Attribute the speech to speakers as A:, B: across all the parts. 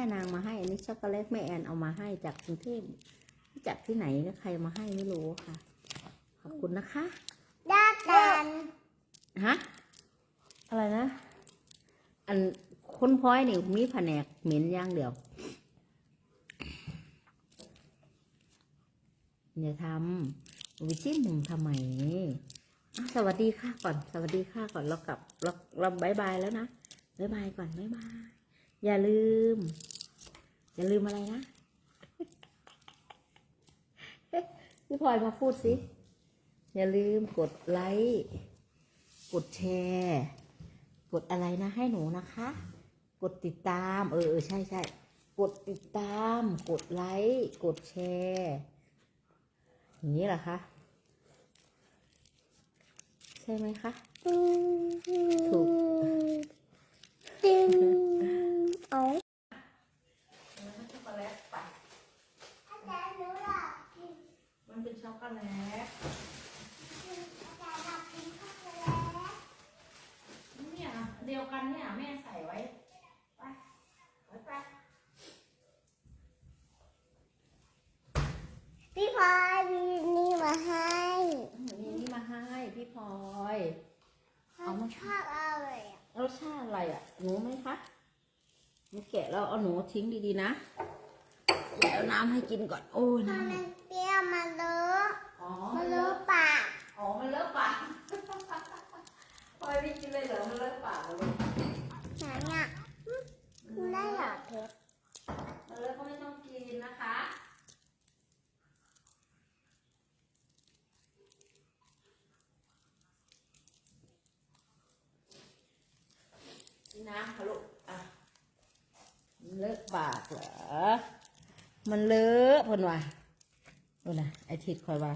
A: แม่แอนเอามาให้จากกรุงเทพจากที่ไหนนะใครมาให้ไม่รู้ค่ะ ขอบคุณนะคะ
B: ด้ากัน
A: ฮะอะไรนะ อันคนพ้อยนี่มีแผนกเหม็นอย่างเดียวอย่าทำวิจิ้มหนึ่งทำไมอะสวัสดีค่ะก่อน สวัสดีค่ะก่อนเรากลับเราเราบายบายแล้วนะบายบายก่อนบายบาย อย่าลืม อย่าลืมอะไรนะ พี่พลอยมาพูดสิ อย่าลืมกดไลค์ กดแชร์ กดอะไรนะให้หนูนะคะ กดติดตาม เออเออใช่ใช่ กดติดตาม กดไลค์ กดแชร์อย่างนี้เหรอคะ ใช่ไหมคะ ถูก
B: ตึงเอา
A: ช็อกโกแลตปะ
B: อาจารย์หนูอยากกิน
A: มันเป็น ช็อกโกแลต
B: อาจารย์อยากกินช็อกโกแลต
A: เนี่ยเดียวกันเนี่ยแม่ใส่ไว้ ไปไว้ไป
B: พี่พลอยมีนี่มาให้
A: มีนี่มาให้พี่พลอยเอามา
B: ชอบอะไรอะ
A: รสชาติอะไรอะ หนูไหมคะหนูแกะแล้วเอาหนูทิ้งดีๆนะแล้วน้ำให้กินก่อน โอ้ย
B: ถ้า
A: น้ำ
B: มันเปรี้ยวมันเลอะ
A: อ๋อ
B: มันเลอะปาก
A: อ๋อ มันเลอะปากพลอย ไม่กินเลยเหรอมันเลอะปากเหรอลูก
B: ไหนอะคุณได้เหรอเทป
A: มันเลอะก็ไม่ต้องกินนะคะน้ำค่ะลูกอะมันเลอะปากเหรอ มันเลอะพนว่าโอ้นะไอทิดคอยว่า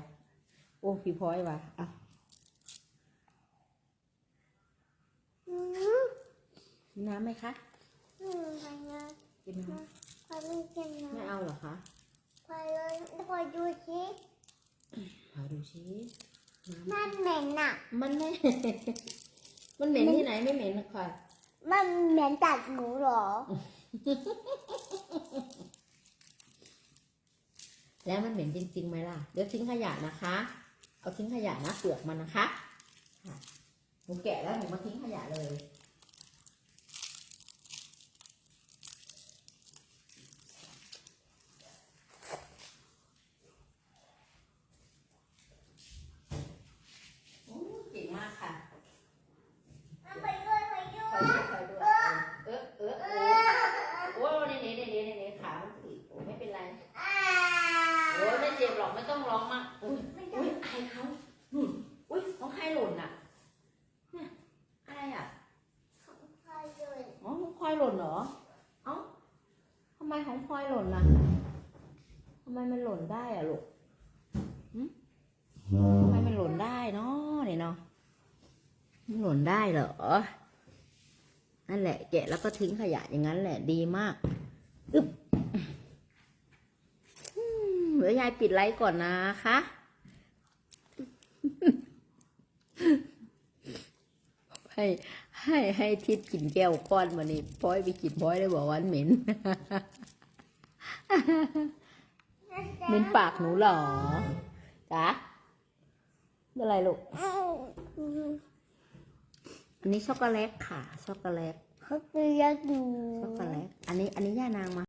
A: โอ้พี่พลอยว่าอะ
B: อืม
A: กินน้ำไหมคะ
B: อืมไปนะ
A: กินน้
B: พลอยไม่กินำ
A: ไม่
B: นะ
A: เอาเหรอคะ
B: พลอยเลยพลอยดูสิ
A: ขอดูชิ
B: มันเหม็นอะ
A: มันไม่ มันเหม็นที่ไหนไม่เหม็นนะค่ะ
B: มันเหม็นจากหนูเหรอ
A: แล้วมันเหม็นจริงๆไหมล่ะ เดี๋ยวทิ้งขยะนะคะ เอาทิ้งขยะนะเปลือกมันนะคะค่ะหนูแกะแล้วหนูมาทิ้งขยะเลย โอ้เก่งมากค่ะ
B: ไปด้วยไปด้ว
A: คอย
B: ย
A: ดูคอยดูเออเออเออเออโอ้ยเน่เน่เน่เน่ขามันติดโอ้ไม่เป็นไร
B: อ่า
A: โอ้ยไม่เจ็บหรอกไม่ต้องร้องมากอุ้ยอุ้ยอายเขาหนุนอุ้ยของใครหล่นอะเนี่ยอะไรอะ
B: พลอยด้วย
A: อ๋อของพลอยหล่นเหรอ เอ้าทำไมของพลอยหล่นล่ะทำไมมันหล่นได้อะลูกทำไมมันหล่นได้เนาะเนี่ยเนาะมันหล่นได้เหรอ นั่นแหละแกะแล้วก็ทิ้งขยะอย่างนั้นแหละดีมากอึบอืมเดี๋ยวยายปิดไลฟ์ก่อนนะคะ ให้ให้ให้ทิศกินแก้วก้อนมานี่พ้อยไปกินพ้อยได้บอกว่าเหม็นเหม็นปากหนูเหรอจ๊ะเป็นอะไรลูก
B: อืม
A: อันนี้ช็อกโกแลตค่ะช็อกโกแลต
B: เขาเรียกดู
A: ช็อกโกแลตอันนี้อันนี้ย่านางมา